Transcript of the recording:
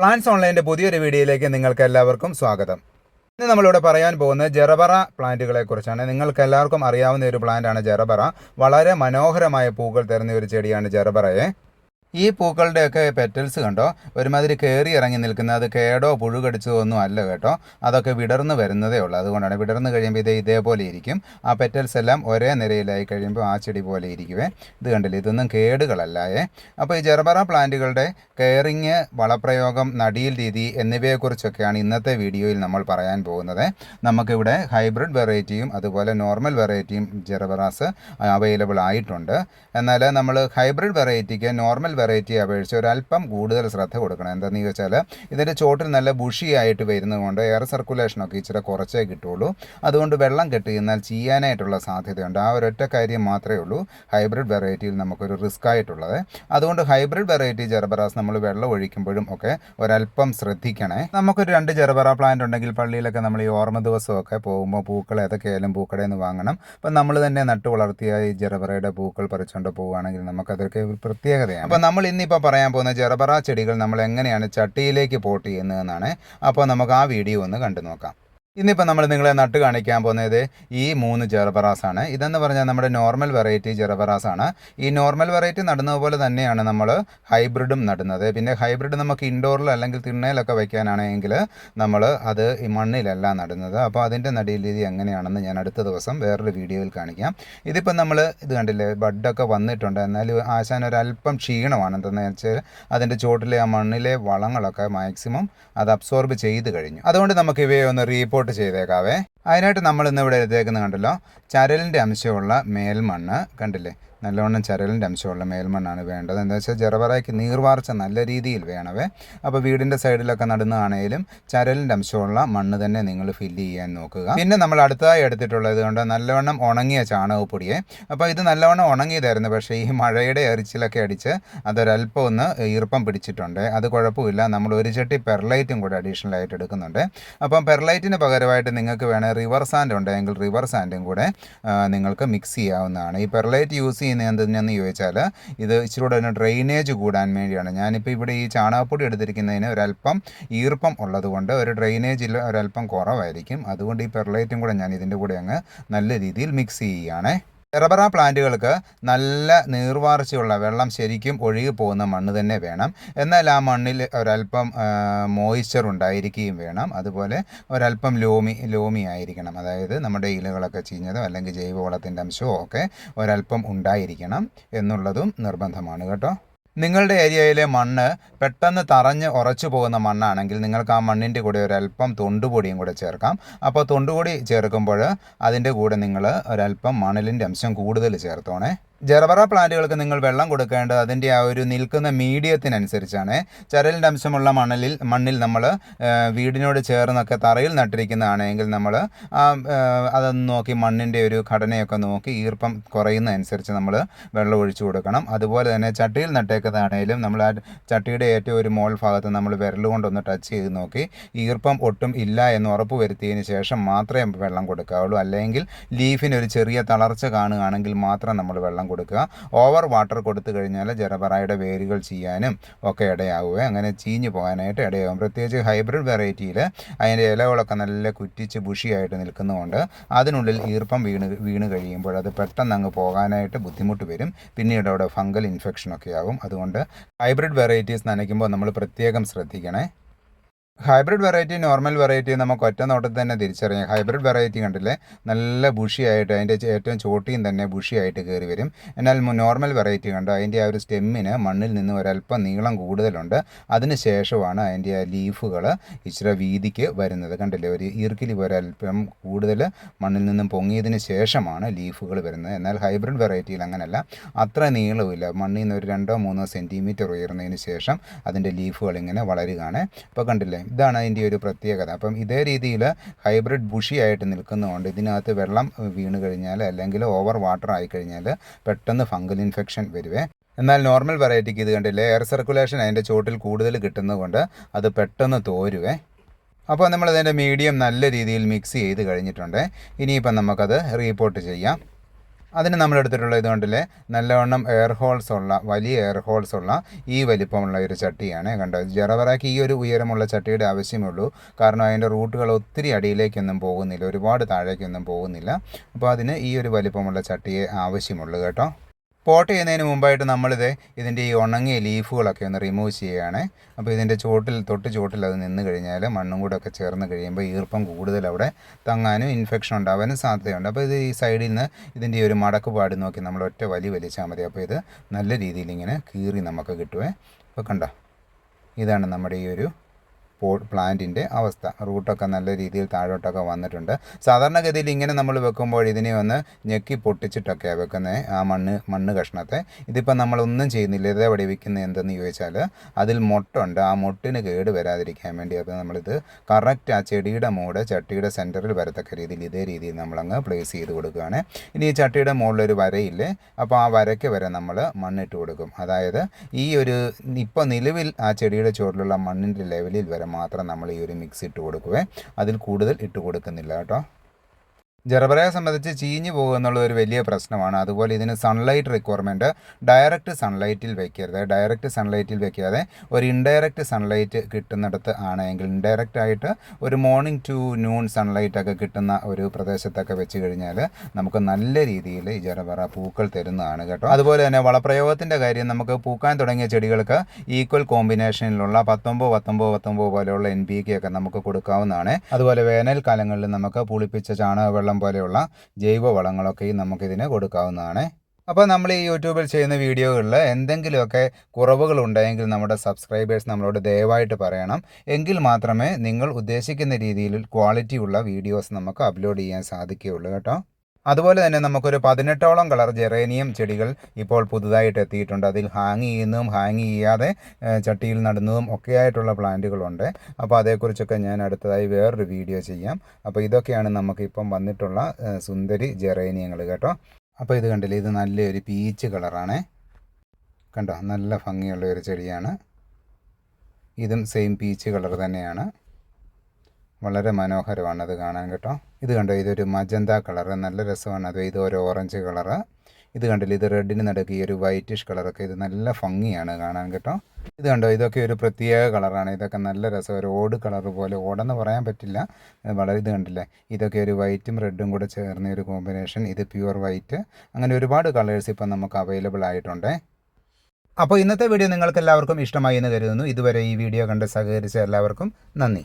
Plans ഓൺലൈന്റെ പുതിയൊരു വീഡിയോയിലേക്ക് നിങ്ങൾക്ക് എല്ലാവർക്കും സ്വാഗതം. ഇന്ന് നമ്മളിവിടെ പറയാൻ പോകുന്നത് ജെറബറ പ്ലാന്റുകളെ കുറിച്ചാണ്. നിങ്ങൾക്ക് എല്ലാവർക്കും അറിയാവുന്ന ഒരു പ്ലാന്റാണ് ജെറബറ. വളരെ മനോഹരമായ പൂക്കൾ തരുന്ന ഒരു ചെടിയാണ് ജെറബറയെ. ഈ പൂക്കളുടെയൊക്കെ പെറ്റൽസ് കണ്ടോ? ഒരുമാതിരി കയറി ഇറങ്ങി നിൽക്കുന്ന അത് കേടോ പുഴു കടിച്ചതോ ഒന്നും അല്ല കേട്ടോ. അതൊക്കെ വിടർന്ന് വരുന്നതേ ഉള്ളൂ. അതുകൊണ്ടാണ് വിടർന്ന് കഴിയുമ്പോൾ ഇത് ഇതേപോലെ ഇരിക്കും. ആ പെറ്റൽസ് എല്ലാം ഒരേ നിരയിലായി കഴിയുമ്പോൾ ആ ചെടി പോലെ ഇരിക്കുവേ. ഇത് കണ്ടില്ല? ഇതൊന്നും കേടുകളല്ലായേ. അപ്പോൾ ഈ ജെർബറ പ്ലാന്റുകളുടെ കെയറിങ് വളപ്രയോഗം നടിയിൽ രീതി എന്നിവയെക്കുറിച്ചൊക്കെയാണ് ഇന്നത്തെ വീഡിയോയിൽ നമ്മൾ പറയാൻ പോകുന്നത്. നമുക്കിവിടെ ഹൈബ്രിഡ് വെറൈറ്റിയും അതുപോലെ നോർമൽ വെറൈറ്റിയും ജെർബറാസ് അവൈലബിൾ ആയിട്ടുണ്ട്. എന്നാൽ നമ്മൾ ഹൈബ്രിഡ് വെറൈറ്റിക്ക് നോർമൽ വെറൈറ്റി അപേക്ഷിച്ച് ഒരല്പം കൂടുതൽ ശ്രദ്ധ കൊടുക്കണം. എന്താണെന്ന് ചോദിച്ചാൽ ഇതിന്റെ ചോട്ടിൽ നല്ല ബുഷി ബുഷിയായിട്ട് വരുന്നതുകൊണ്ട് എയർ സർക്കുലേഷനൊക്കെ ഇച്ചിരി കുറച്ചേ കിട്ടുള്ളൂ. അതുകൊണ്ട് വെള്ളം കെട്ടി നിന്നാൽ ചെയ്യാനായിട്ടുള്ള സാധ്യതയുണ്ട്. ആ ഒരൊറ്റ കാര്യം മാത്രമേ ഉള്ളൂ. ഹൈബ്രിഡ് വെറൈറ്റിയിൽ നമുക്കൊരു റിസ്ക് ആയിട്ടുള്ളത്. അതുകൊണ്ട് ഹൈബ്രിഡ് വെറൈറ്റി ജെർബറാസ് നമ്മൾ വെള്ളം ഒഴിക്കുമ്പോഴും ഒക്കെ ഒരല്പം ശ്രദ്ധിക്കണേ. നമുക്കൊരു രണ്ട് ജെർബറ പ്ലാന്റ് ഉണ്ടെങ്കിൽ പള്ളിയിലൊക്കെ നമ്മൾ ഈ ഓർമ്മ ദിവസമൊക്കെ പോകുമ്പോൾ പൂക്കൾ ഏതൊക്കെയായാലും പൂക്കടയിൽ നിന്ന് വാങ്ങണം. അപ്പം നമ്മൾ തന്നെ നട്ടു വളർത്തിയ ഈ ജെറബറയുടെ പൂക്കൾ പറിച്ചുകൊണ്ട് പോവുകയാണെങ്കിൽ നമുക്കതൊക്കെ ഒരു പ്രത്യേകതയാണ്. അപ്പോൾ നമ്മൾ ഇന്നിപ്പോൾ പറയാൻ പോകുന്ന ജെറബറ ചെടികൾ നമ്മൾ എങ്ങനെയാണ് ചട്ടിയിലേക്ക് പോട്ട് ചെയ്യുന്നതെന്നാണ് അപ്പോൾ നമുക്ക് ആ വീഡിയോ ഒന്ന് കണ്ടു നോക്കാം. ഇന്നിപ്പോൾ നമ്മൾ നിങ്ങളെ നട്ട് കാണിക്കാൻ പോകുന്നത് ഈ മൂന്ന് ജെറബറാസ് ആണ് ഇതെന്ന് പറഞ്ഞാൽ നമ്മുടെ നോർമൽ വെറൈറ്റി ജെറബറാസ് ആണ് ഈ നോർമൽ വെറൈറ്റി നടുന്നതുപോലെ തന്നെയാണ് നമ്മൾ ഹൈബ്രിഡും നടുന്നത്. പിന്നെ ഹൈബ്രിഡ് നമുക്ക് ഇൻഡോറിൽ അല്ലെങ്കിൽ തിണ്ണയിലൊക്കെ വയ്ക്കാനാണെങ്കിൽ നമ്മൾ അത് ഈ മണ്ണിലല്ല നടുന്നത്. അപ്പോൾ അതിന്റെ നടീൽ രീതി എങ്ങനെയാണെന്ന് ഞാൻ അടുത്ത ദിവസം വേറൊരു വീഡിയോയിൽ കാണിക്കാം. ഇതിപ്പോൾ നമ്മൾ ഇത് കണ്ടില്ലേ ബഡൊക്കെ വന്നിട്ടുണ്ട്. എന്നാലും ആശാൻ ഒരല്പം ക്ഷീണമാണ്. എന്തെന്ന് വെച്ചാൽ അതിന്റെ ചുവട്ടിലെ ആ മണ്ണിലെ വളങ്ങളൊക്കെ മാക്സിമം അത് അബ്സോർബ് ചെയ്ത് കഴിഞ്ഞു. അതുകൊണ്ട് നമുക്ക് ഇവയെ ഒന്ന് റീപോർട്ട് ചെയ്തേക്കാവേ. അതിനായിട്ട് നമ്മൾ ഇന്ന് ഇവിടെ എടുത്തേക്കുന്നത് കണ്ടല്ലോ ചരലിന്റെ അംശമുള്ള മേൽമണ്ണ് കണ്ടില്ലേ? നല്ലവണ്ണം ചരലിന്റെ അംശമുള്ള മേൽമണ്ണാണ് വേണ്ടത്. എന്താ വെച്ചാൽ ജെറവറയ്ക്ക് നീർവാർച്ച നല്ല രീതിയിൽ വേണവേ. അപ്പോൾ വീടിന്റെ സൈഡിലൊക്കെ നടുന്നതാണേലും ചരലിന്റെ അംശമുള്ള മണ്ണ് തന്നെ നിങ്ങൾ ഫില്ല് ചെയ്യാൻ നോക്കുക. പിന്നെ നമ്മൾ അടുത്തതായി എടുത്തിട്ടുള്ളത് കൊണ്ട് നല്ലവണ്ണം ഉണങ്ങിയ ചാണകപ്പൊടിയെ. അപ്പോൾ ഇത് നല്ലവണ്ണം ഉണങ്ങിയതായിരുന്നു. പക്ഷേ ഈ മഴയുടെ എറിച്ചിലൊക്കെ അടിച്ച് അതൊരല്പം ഒന്ന് ഈർപ്പം പിടിച്ചിട്ടുണ്ട്. അത് കുഴപ്പമില്ല. നമ്മൾ ഒരു ചട്ടി പെർലൈറ്റും കൂടെ അഡീഷണൽ ആയിട്ട് എടുക്കുന്നുണ്ട്. അപ്പം പെർലൈറ്റിന് പകരമായിട്ട് നിങ്ങൾക്ക് വേണേൽ റിവർ സാൻഡ് ഉണ്ടെങ്കിൽ റിവർ സാൻഡും കൂടെ നിങ്ങൾക്ക് മിക്സ് ചെയ്യാവുന്നതാണ്. ഈ പെർലൈറ്റ് യൂസ് ചെയ്യുന്നത് എന്തിനാന്ന് ചോദിച്ചാൽ ഇത് ഇച്ചിരി കൂടെ ഒരു ഡ്രെയിനേജ് കൂടാൻ വേണ്ടിയാണ്. ഞാനിപ്പോൾ ഇവിടെ ഈ ചാണകപ്പൊടി എടുത്തിരിക്കുന്നതിന് ഒരല്പം ഈർപ്പം ഉള്ളതുകൊണ്ട് ഒരു ഡ്രെയിനേജിൽ ഒരല്പം കുറവായിരിക്കും. അതുകൊണ്ട് ഈ പെർലൈറ്റും കൂടെ ഞാൻ ഇതിന്റെ കൂടെ അങ്ങ് നല്ല രീതിയിൽ മിക്സ് ചെയ്യുകയാണേ. റബ്ബറ പ്ലാന്റുകൾക്ക് നല്ല നീർവാർച്ചയുള്ള വെള്ളം ശരിക്കും ഒഴുകി പോകുന്ന മണ്ണ് തന്നെ വേണം. എന്നാൽ ആ മണ്ണിൽ ഒരല്പം മോയ്സ്ചർ ഉണ്ടായിരിക്കുകയും വേണം. അതുപോലെ ഒരല്പം ലോമി ലോമി ആയിരിക്കണം. അതായത് നമ്മുടെ ഇലകളൊക്കെ ചീഞ്ഞതോ അല്ലെങ്കിൽ ജൈവവളത്തിന്റെ അംശമോ ഒക്കെ ഒരല്പം ഉണ്ടായിരിക്കണം എന്നുള്ളതും നിർബന്ധമാണ് കേട്ടോ. നിങ്ങളുടെ ഏരിയയിലെ മണ്ണ് പെട്ടെന്ന് തറഞ്ഞ് ഉറച്ചു പോകുന്ന മണ്ണാണെങ്കിൽ നിങ്ങൾക്ക് ആ മണ്ണിന്റെ കൂടെ ഒരല്പം തൊണ്ടുപൊടിയും കൂടെ ചേർക്കാം. അപ്പോൾ തൊണ്ടുപൊടി ചേർക്കുമ്പോൾ അതിന്റെ കൂടെ നിങ്ങൾ ഒരല്പം മണലിന്റെ അംശം കൂടുതൽ ചേർത്തോണേ. ജെറബറ പ്ലാന്റുകൾക്ക് നിങ്ങൾ വെള്ളം കൊടുക്കേണ്ടത് അതിന്റെ ആ ഒരു നിൽക്കുന്ന മീഡിയത്തിനനുസരിച്ചാണ്. ചരലിന്റെ അംശമുള്ള മണലിൽ മണ്ണിൽ നമ്മൾ വീടിനോട് ചേർന്നൊക്കെ തറയിൽ നട്ടിരിക്കുന്നതാണെങ്കിൽ നമ്മൾ അതൊന്ന് നോക്കി മണ്ണിന്റെ ഒരു ഘടനയൊക്കെ നോക്കി ഈർപ്പം കുറയുന്നതനുസരിച്ച് നമ്മൾ വെള്ളം ഒഴിച്ചു കൊടുക്കണം. അതുപോലെ തന്നെ ചട്ടിയിൽ നട്ടേക്കുന്നതാണെങ്കിലും നമ്മൾ ആ ചട്ടിയുടെ ഏറ്റവും ഒരു മോൾ ഭാഗത്ത് നമ്മൾ വിരൽ കൊണ്ടൊന്ന് ടച്ച് ചെയ്ത് നോക്കി ഈർപ്പം ഒട്ടും ഇല്ല എന്ന് ഉറപ്പ് വരുത്തിയതിന് ശേഷം മാത്രമേ വെള്ളം കൊടുക്കാവുള്ളൂ. അല്ലെങ്കിൽ ലീഫിന് ഒരു ചെറിയ തളർച്ച കാണുകയാണെങ്കിൽ മാത്രം നമ്മൾ വെള്ളം കൊടുക്കുക. ഓവർ വാട്ടർ കൊടുത്തു കഴിഞ്ഞാൽ ജലപറായുടെ വേരുകൾ ചെയ്യാനും ഒക്കെ ഇടയാവുക അങ്ങനെ ചീഞ്ഞു പോകാനായിട്ട് ഇടയാകും പ്രത്യേകിച്ച് ഹൈബ്രിഡ് വെറൈറ്റിയിൽ അതിന്റെ ഇലകളൊക്കെ നല്ല കുറ്റിച്ച് ബുഷിയായിട്ട് നിൽക്കുന്നതുകൊണ്ട് അതിനുള്ളിൽ ഈർപ്പം വീണ് വീണ് കഴിയുമ്പോൾ അത് പെട്ടെന്ന് അങ്ങ് പോകാനായിട്ട് ബുദ്ധിമുട്ട് വരും. പിന്നീട് അവിടെ ഫംഗൽ ഇൻഫെക്ഷനൊക്കെ ആകും അതുകൊണ്ട് ഹൈബ്രിഡ് വെറൈറ്റീസ് നനയ്ക്കുമ്പോൾ നമ്മൾ പ്രത്യേകം ശ്രദ്ധിക്കണേ. ഹൈബ്രിഡ് വെറൈറ്റി നോർമൽ വെറൈറ്റി നമുക്ക് ഒറ്റ നോട്ടത്തിൽ തന്നെ തിരിച്ചറിയാം. ഹൈബ്രിഡ് വെറൈറ്റി കണ്ടില്ലേ? നല്ല ബുഷിയായിട്ട് അതിന്റെ ഏറ്റവും ചോട്ടിയും തന്നെ ബുഷിയായിട്ട് കയറി വരും. എന്നാൽ നോർമൽ വെറൈറ്റി കണ്ടോ? അതിന്റെ ആ ഒരു സ്റ്റെമ്മിന് മണ്ണിൽ നിന്ന് ഒരല്പം നീളം കൂടുതലുണ്ട്. അതിന് ശേഷമാണ് അതിന്റെ ആ ലീഫുകൾ ഇച്ചിരി വീതിക്ക് വരുന്നത്. കണ്ടില്ലേ? ഒരു ഈർക്കിലി ഒരല്പം കൂടുതൽ മണ്ണിൽ നിന്നും പൊങ്ങിയതിന് ശേഷമാണ് ലീഫുകൾ വരുന്നത്. എന്നാൽ ഹൈബ്രിഡ് വെറൈറ്റിയിൽ അങ്ങനെയല്ല അത്ര നീളമില്ല മണ്ണിൽ നിന്ന് ഒരു രണ്ടോ മൂന്നോ സെന്റിമീറ്റർ ഉയർന്നതിന് ശേഷം അതിന്റെ ലീഫുകൾ ഇങ്ങനെ വളരുകയാണ്. അപ്പോൾ കണ്ടില്ലേ? ഇതാണ് അതിന്റെ ഒരു പ്രത്യേകത. അപ്പം ഇതേ രീതിയിൽ ഹൈബ്രിഡ് ബുഷിയായിട്ട് നിൽക്കുന്നതുകൊണ്ട് ഇതിനകത്ത് വെള്ളം വീണ് കഴിഞ്ഞാൽ അല്ലെങ്കിൽ ഓവർ വാട്ടർ ആയി കഴിഞ്ഞാൽ പെട്ടെന്ന് ഫംഗൽ ഇൻഫെക്ഷൻ വരുവേ. എന്നാൽ നോർമൽ വെറൈറ്റിക്ക് ഇത് കണ്ടില്ലേ എയർ സർക്കുലേഷൻ അതിന്റെ ചോട്ടിൽ കൂടുതൽ കിട്ടുന്നതുകൊണ്ട് അത് പെട്ടെന്ന് തോരുവേ. അപ്പോൾ നമ്മളതിന്റെ മീഡിയം നല്ല രീതിയിൽ മിക്സ് ചെയ്ത് കഴിഞ്ഞിട്ടുണ്ട്. ഇനിയിപ്പം നമുക്കത് റീപോർട്ട് ചെയ്യാം. അതിന് നമ്മൾ എടുത്തിട്ടുള്ള നല്ലവണ്ണം എയർ ഹോൾസ് ഉള്ള വലിയ എയർ ഹോൾസ് ഉള്ള ഈ വലിപ്പമുള്ള ഒരു ചട്ടിയാണ്. കണ്ടത് ജറവറാക്ക് ഈ ഒരു ഉയരമുള്ള ചട്ടിയുടെ ആവശ്യമേ ഉള്ളൂ കാരണം അതിന്റെ റൂട്ടുകൾ ഒത്തിരി അടിയിലേക്കൊന്നും പോകുന്നില്ല. ഒരുപാട് താഴേക്കൊന്നും പോകുന്നില്ല. അപ്പോൾ അതിന് ഈ ഒരു വലിപ്പമുള്ള ചട്ടിയെ ആവശ്യമുള്ളൂ കേട്ടോ. പോട്ട് ചെയ്യുന്നതിന് മുമ്പായിട്ട് നമ്മളിത് ഇതിന്റെ ഈ ഉണങ്ങിയ ലീഫുകളൊക്കെ ഒന്ന് റിമൂവ് ചെയ്യുകയാണ്. അപ്പോൾ ഇതിന്റെ ചോട്ടിൽ തൊട്ട് ചോട്ടിൽ അത് നിന്ന് കഴിഞ്ഞാൽ മണ്ണും കൂടെ ഒക്കെ ചേർന്ന് കഴിയുമ്പോൾ ഈർപ്പം കൂടുതൽ അവിടെ തങ്ങാനും ഇൻഫെക്ഷൻ ഉണ്ടാവാനും സാധ്യതയുണ്ട്. അപ്പോൾ ഇത് ഈ സൈഡിൽ നിന്ന് ഇതിന്റെ ഒരു മടക്ക് പാടി നോക്കി നമ്മൾ ഒറ്റ വലി വലിച്ചാൽ മതി. അപ്പോൾ ഇത് നല്ല രീതിയിൽ ഇങ്ങനെ കീറി നമുക്ക് കിട്ടുവേ. അപ്പോൾ കണ്ടോ? ഇതാണ് നമ്മുടെ ഈ ഒരു പ്ലാന്റിന്റെ അവസ്ഥ. റൂട്ടൊക്കെ നല്ല രീതിയിൽ താഴോട്ടൊക്കെ വന്നിട്ടുണ്ട്. സാധാരണഗതിയിൽ ഇങ്ങനെ നമ്മൾ വെക്കുമ്പോൾ ഇതിനെ ഒന്ന് ഞെക്കി പൊട്ടിച്ചിട്ടൊക്കെയാണ് വെക്കുന്നത് ആ മണ്ണ് മണ്ണ് കഷ്ണത്തെ. ഇതിപ്പോൾ നമ്മളൊന്നും ചെയ്യുന്നില്ല. ഇതേവിടെ വെക്കുന്നത് എന്തെന്ന് ചോദിച്ചാൽ അതിൽ മൊട്ടുണ്ട്. ആ മൊട്ടിന് കേട് വരാതിരിക്കാൻ വേണ്ടി അത് നമ്മളിത് കറക്റ്റ് ആ ചെടിയുടെ മൂട് ചട്ടിയുടെ സെന്ററിൽ വരത്തക്ക രീതിയിൽ ഇതേ രീതിയിൽ നമ്മളങ്ങ് പ്ലേസ് ചെയ്ത് കൊടുക്കുകയാണ്. ഇനി ഈ ചട്ടിയുടെ മുകളിലൊരു വരയില്ലേ അപ്പോൾ ആ വരയ്ക്ക് വരെ നമ്മൾ മണ്ണിട്ട് കൊടുക്കും. അതായത് ഈ ഒരു ഇപ്പോൾ നിലവിൽ ആ ചെടിയുടെ ചുവട്ടിലുള്ള മണ്ണിന്റെ ലെവലിൽ വരെ മാത്രം നമ്മൾ ഈ ഒരു മിക്സ് ഇട്ട് കൊടുക്കുവേ. അതിൽ കൂടുതൽ ഇട്ട് കൊടുക്കുന്നില്ല കേട്ടോ. ജർബറയെ സംബന്ധിച്ച് ചീഞ്ഞു പോകുക എന്നുള്ളത് ഒരു വലിയ പ്രശ്നമാണ്. അതുപോലെ ഇതിന് സൺലൈറ്റ് റിക്വയർമെന്റ് ഡയറക്റ്റ് സൺലൈറ്റിൽ വെക്കരുത്. ഡയറക്റ്റ് സൺലൈറ്റിൽ വെക്കാതെ ഒരു ഇൻഡയറക്റ്റ് സൺലൈറ്റ് കിട്ടുന്നിടത്ത് ആണെങ്കിൽ ഇൻഡയറക്റ്റ് ആയിട്ട് ഒരു മോർണിംഗ് ടു നൂൺ സൺലൈറ്റ് ഒക്കെ കിട്ടുന്ന ഒരു പ്രദേശത്തൊക്കെ വെച്ച് കഴിഞ്ഞാൽ നമുക്ക് നല്ല രീതിയിൽ ഈ ജറബറ പൂക്കൾ തരുന്നതാണ് കേട്ടോ. അതുപോലെ തന്നെ വളപ്രയോഗത്തിന്റെ കാര്യം നമുക്ക് പൂക്കാൻ തുടങ്ങിയ ചെടികൾക്ക് ഈക്വൽ കോമ്പിനേഷനിലുള്ള പത്തൊമ്പത് പത്തൊമ്പത് പത്തൊമ്പത് പോലെയുള്ള എൻ പി കെ ഒക്കെ നമുക്ക് കൊടുക്കാവുന്നതാണ്. അതുപോലെ വേനൽക്കാലങ്ങളിൽ നമുക്ക് പുളിപ്പിച്ച ചാണകവെള്ളം പോലെയുള്ള ജൈവ വളങ്ങളൊക്കെയും നമുക്കിതിന് കൊടുക്കാവുന്നതാണ്. അപ്പോൾ നമ്മൾ ഈ യൂട്യൂബിൽ ചെയ്യുന്ന വീഡിയോകളിൽ എന്തെങ്കിലുമൊക്കെ കുറവുകൾ ഉണ്ടെങ്കിൽ നമ്മുടെ സബ്സ്ക്രൈബേഴ്സ് നമ്മളോട് ദയവായിട്ട് പറയണം. എങ്കിൽ മാത്രമേ നിങ്ങൾ ഉദ്ദേശിക്കുന്ന രീതിയിൽ ക്വാളിറ്റിയുള്ള വീഡിയോസ് നമുക്ക് അപ്ലോഡ് ചെയ്യാൻ സാധിക്കുകയുള്ളൂ കേട്ടോ. അതുപോലെ തന്നെ നമുക്കൊരു പതിനെട്ടോളം കളർ ജെറേനിയം ചെടികൾ ഇപ്പോൾ പുതുതായിട്ട് എത്തിയിട്ടുണ്ട്. അതിൽ ഹാങ് ചെയ്യുന്നതും ഹാങ് ചെയ്യാതെ ചട്ടിയിൽ നടുന്നതും ഒക്കെയായിട്ടുള്ള പ്ലാന്റുകളുണ്ട്. അപ്പോൾ അതേക്കുറിച്ചൊക്കെ ഞാൻ അടുത്തതായി വേറൊരു വീഡിയോ ചെയ്യാം. അപ്പോൾ ഇതൊക്കെയാണ് നമുക്കിപ്പം വന്നിട്ടുള്ള സുന്ദരി ജെറേനിയങ്ങൾ കേട്ടോ. അപ്പോൾ ഇത് കണ്ടില്ലേ? ഇത് നല്ലൊരു പീച്ച് കളറാണ്. കണ്ടോ? നല്ല ഭംഗിയുള്ള ഒരു ചെടിയാണ്. ഇതും സെയിം പീച്ച് കളർ തന്നെയാണ്. വളരെ മനോഹരമാണ് അത് കാണാൻ കേട്ടോ. ഇത് കണ്ടോ ഇതൊരു മജന്ത കളർ നല്ല രസമാണ് അത്. ഇത് ഒരു ഓറഞ്ച് കളർ ഇത് കണ്ടില്ല ഇത് റെഡിന് നടുക്ക് ഈ ഒരു വൈറ്റിഷ് കളറൊക്കെ. ഇത് നല്ല ഭംഗിയാണ് കാണാൻ കേട്ടോ. ഇത് കണ്ടോ ഇതൊക്കെ ഒരു പ്രത്യേക കളറാണ്. ഇതൊക്കെ നല്ല രസം. ഒരു ഓട് കളർ പോലെ. ഓടെന്ന് പറയാൻ പറ്റില്ല. വളരെ ഇത് കണ്ടില്ലേ ഇതൊക്കെ ഒരു വൈറ്റും റെഡും കൂടെ ചേർന്ന ഒരു കോമ്പിനേഷൻ. ഇത് പ്യുവർ വൈറ്റ്. അങ്ങനെ ഒരുപാട് കളേഴ്സ് ഇപ്പം നമുക്ക് അവൈലബിൾ ആയിട്ടുണ്ട്. അപ്പോൾ ഇന്നത്തെ വീഡിയോ നിങ്ങൾക്ക് എല്ലാവർക്കും ഇഷ്ടമായി എന്ന് കരുതുന്നു. ഇതുവരെ ഈ വീഡിയോ കണ്ട് സഹകരിച്ച എല്ലാവർക്കും നന്ദി.